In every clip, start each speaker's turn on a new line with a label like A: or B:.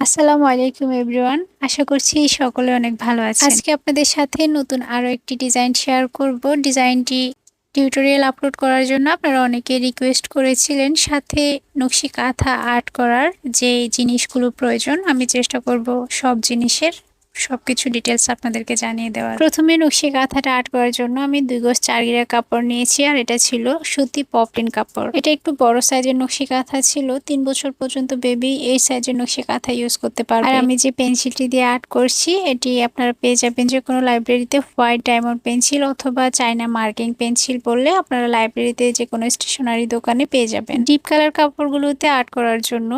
A: আসসালামু আলাইকুম, এভরিওয়ান। আশা করছি সকলে অনেক ভালো আছে আজকে আপনাদের সাথে নতুন আরও একটি ডিজাইন শেয়ার করব। ডিজাইনটি টিউটোরিয়াল আপলোড করার জন্য আপনারা অনেকে রিকোয়েস্ট করেছিলেন সাথে নকশি কাঁথা আর্ট করার যে জিনিসগুলো প্রয়োজন, আমি চেষ্টা করব সব জিনিসের সবকিছু ডিটেলস আপনাদেরকে জানিয়ে দেওয়া প্রথমে নকশি কাঁথাটা আর্ট করার জন্য আমি দুই গোছ চার গিরা কাপড় নিয়েছি আর এটা ছিল সুতি পপটিন কাপড়। এটা একটু বড় সাইজের নকশি কাঁথা ছিল, তিন বছর পর্যন্ত বেবি এই সাইজের নকশি কাঁথা ইউজ করতে পারবে। আর আমি যে পেন্সিলটি দিয়ে আর্ট করছি, এটি আপনারা পেয়ে যাবেন যে কোনো লাইব্রেরিতে হোয়াইট ডায়মন্ড পেন্সিল অথবা চাইনা মার্কিং পেন্সিল বললে আপনারা লাইব্রেরিতে যে কোনো স্টেশনারি দোকানে পেয়ে যাবেন। ডিপ কালার কাপড়গুলোতে আর্ট করার জন্য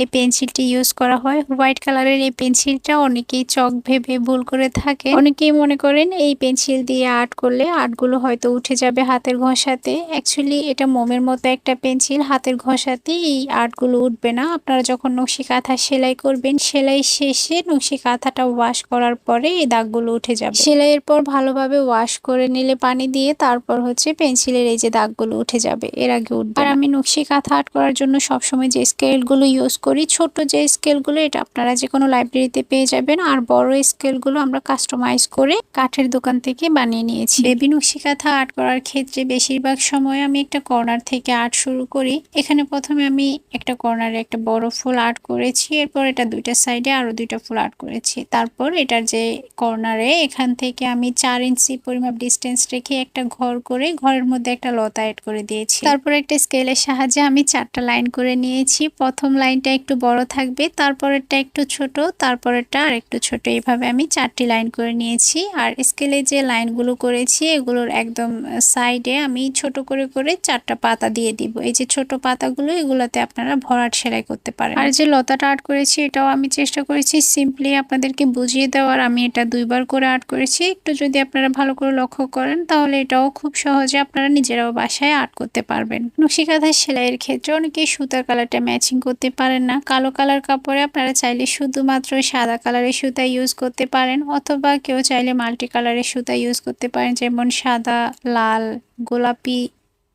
A: এই পেন্সিলটি ইউজ করা হয়। হোয়াইট কালারের এই পেন্সিলটা অনেকেই চক ভেবে ভুল করে থাকে। অনেকেই মনে করেন এই পেন্সিল দিয়ে আর্ট করলে আর্টগুলো হয়তো উঠে যাবে হাতের ঘষাতে। অ্যাকচুয়ালি এটা মোমের মতো একটা পেন্সিল, হাতের ঘষাতে এই আর্টগুলো উঠবে না। আপনারা যখন নকশি কাঁথা সেলাই করবেন, সেলাই শেষে নকশি কাঁথাটা ওয়াশ করার পরে এই দাগগুলো উঠে যাবে। সেলাইয়ের পর ভালোভাবে ওয়াশ করে নিলে পানি দিয়ে তারপর হচ্ছে পেন্সিলের এই যে দাগগুলো উঠে যাবে, এর আগে উঠবে আর আমি নকশি কাঁথা আর্ট করার জন্য সবসময় যে স্কেলগুলো ইউজ করি, ছোট যে স্কেলগুলো, এটা আপনারা যে কোনো লাইব্রেরিতে পেয়ে যাবেন। আর বড় স্কেলগুলো আমরা কাস্টমাইজ করে কাঠের দোকান থেকে বানিয়ে নিয়েছি। বেবি নকশি কাঁথা আর্ট করার ক্ষেত্রে বেশিরভাগ সময় আমি একটা কর্নার থেকে আর্ট শুরু করি। এখানে প্রথমে আমি একটা কর্নারে একটা বড় ফুল আর্ট করেছি, এরপর এটা দুইটা সাইডে আরও দুইটা ফুল আর্ট করেছি। তারপর এটার যে কর্নারে এখান থেকে আমি চার ইঞ্চি পরিমাপ ডিস্টেন্স রেখে একটা ঘর করে ঘরের মধ্যে একটা লতা অ্যাড করে দিয়েছি। তারপর একটা স্কেলের সাহায্যে আমি চারটা লাইন করে নিয়েছি। প্রথম লাইনটা একটু বড় থাকবে, তারপরেরটা একটু ছোট, তারপরেরটা আর একটু ছোট। এইভাবে আমি চারটি লাইন করে নিয়েছি। আর স্কেলে যে লাইনগুলো করেছি, এগুলোর একদম সাইডে আমি ছোট করে করে চারটা পাতা দিয়ে দিব। এই যে ছোট পাতাগুলো, এগুলোতে আপনারা ভরাট সেলাই করতে পারেন। আর যে লতাটা আর্ট করেছি, এটাও আমি চেষ্টা করেছি সিম্পলি আপনাদেরকে বুঝিয়ে দেওয়ার। আমি এটা দুইবার করে আর্ট করেছি। একটু যদি আপনারা ভালো করে লক্ষ্য করেন, তাহলে এটাও খুব সহজে আপনারা নিজেরাও বাসায় আর্ট করতে পারবেন। নকশি কাঁথা সেলাইয়ের ক্ষেত্রে অনেকেই সুতার কালারটা ম্যাচিং করতে পারেন না। কালো কালার কাপড়ে আপনারা চাইলে শুধুমাত্র সাদা কালারের সুতা ইউজ করতে পারেন, অথবা কেউ চাইলে মাল্টি কালারের সুতা ইউজ করতে পারেন, যেমন সাদা, লাল, গোলাপি,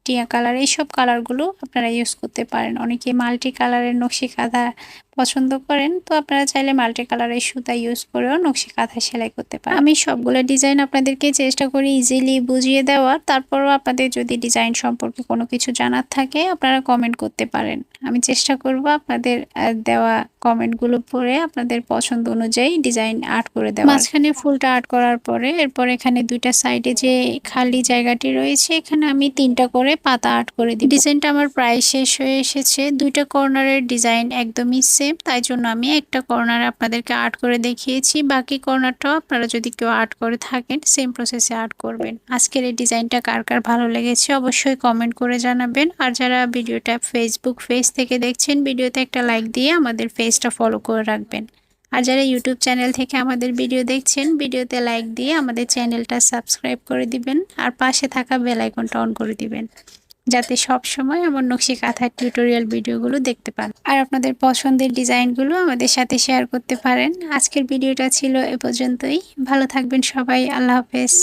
A: টিয়া কালার এইসব কালারগুলো আপনারা ইউজ করতে পারেন। অনেকে মাল্টি কালারের নকশি কাঁথা পছন্দ করেন তো আপনারা চাইলে মাল্টি কালারের সুতা ইউজ করেও নকশি কাঁথা সেলাই করতে পারেন। আমি সবগুলো ডিজাইন আপনাদেরকে চেষ্টা করি ইজিলি বুঝিয়ে দেওয়ার। তারপরও আপনাদের যদি ডিজাইন সম্পর্কে কোনো কিছু জানার থাকে আপনারা কমেন্ট করতে পারেন। আমি চেষ্টা করব আপনাদের দেওয়া কমেন্টগুলো পড়ে আপনাদের পছন্দ অনুযায়ী ডিজাইন আর্ট করে দেওয়া মাঝখানে ফুলটা আর্ট করার পরে এরপর এখানে দুইটা সাইডে যে খালি জায়গাটি রয়েছে এখানে আমি তিনটা করে পাতা আর্ট করে দিই ডিজাইনটা আমার প্রায় শেষ হয়ে এসেছে। দুইটা কর্নারের ডিজাইন একদমই সেম তাই জন্য আমি একটা কর্নার আপনাদেরকে আর্ট করে দেখিয়েছি। বাকি কর্নারটাও আপনারা যদি কেউ আর্ট করে থাকেন সেম প্রসেসে আর্ট করবেন। আজকের এই ডিজাইনটা কার কার ভালো লেগেছে অবশ্যই কমেন্ট করে জানাবেন। আর যারা ভিডিওটা ফেসবুক পেজ থেকে দেখছেন, ভিডিওতে একটা লাইক দিয়ে আমাদের পেজটা ফলো করে রাখবেন। আর যারা ইউটিউব চ্যানেল থেকে আমাদের ভিডিও দেখছেন, ভিডিওতে লাইক দিয়ে আমাদের চ্যানেলটা সাবস্ক্রাইব করে দিবেন। আর পাশে থাকা বেল আইকনটা অন করে দিবেন। যাতে সব সময় আমার নকশি কাঁথার টিউটোরিয়াল ভিডিওগুলো দেখতে পান। আর আপনাদের পছন্দের ডিজাইনগুলো আমাদের সাথে শেয়ার করতে পারেন। আজকের ভিডিওটা ছিল এ পর্যন্তই। ভালো থাকবেন সবাই। আল্লাহ হাফেজ।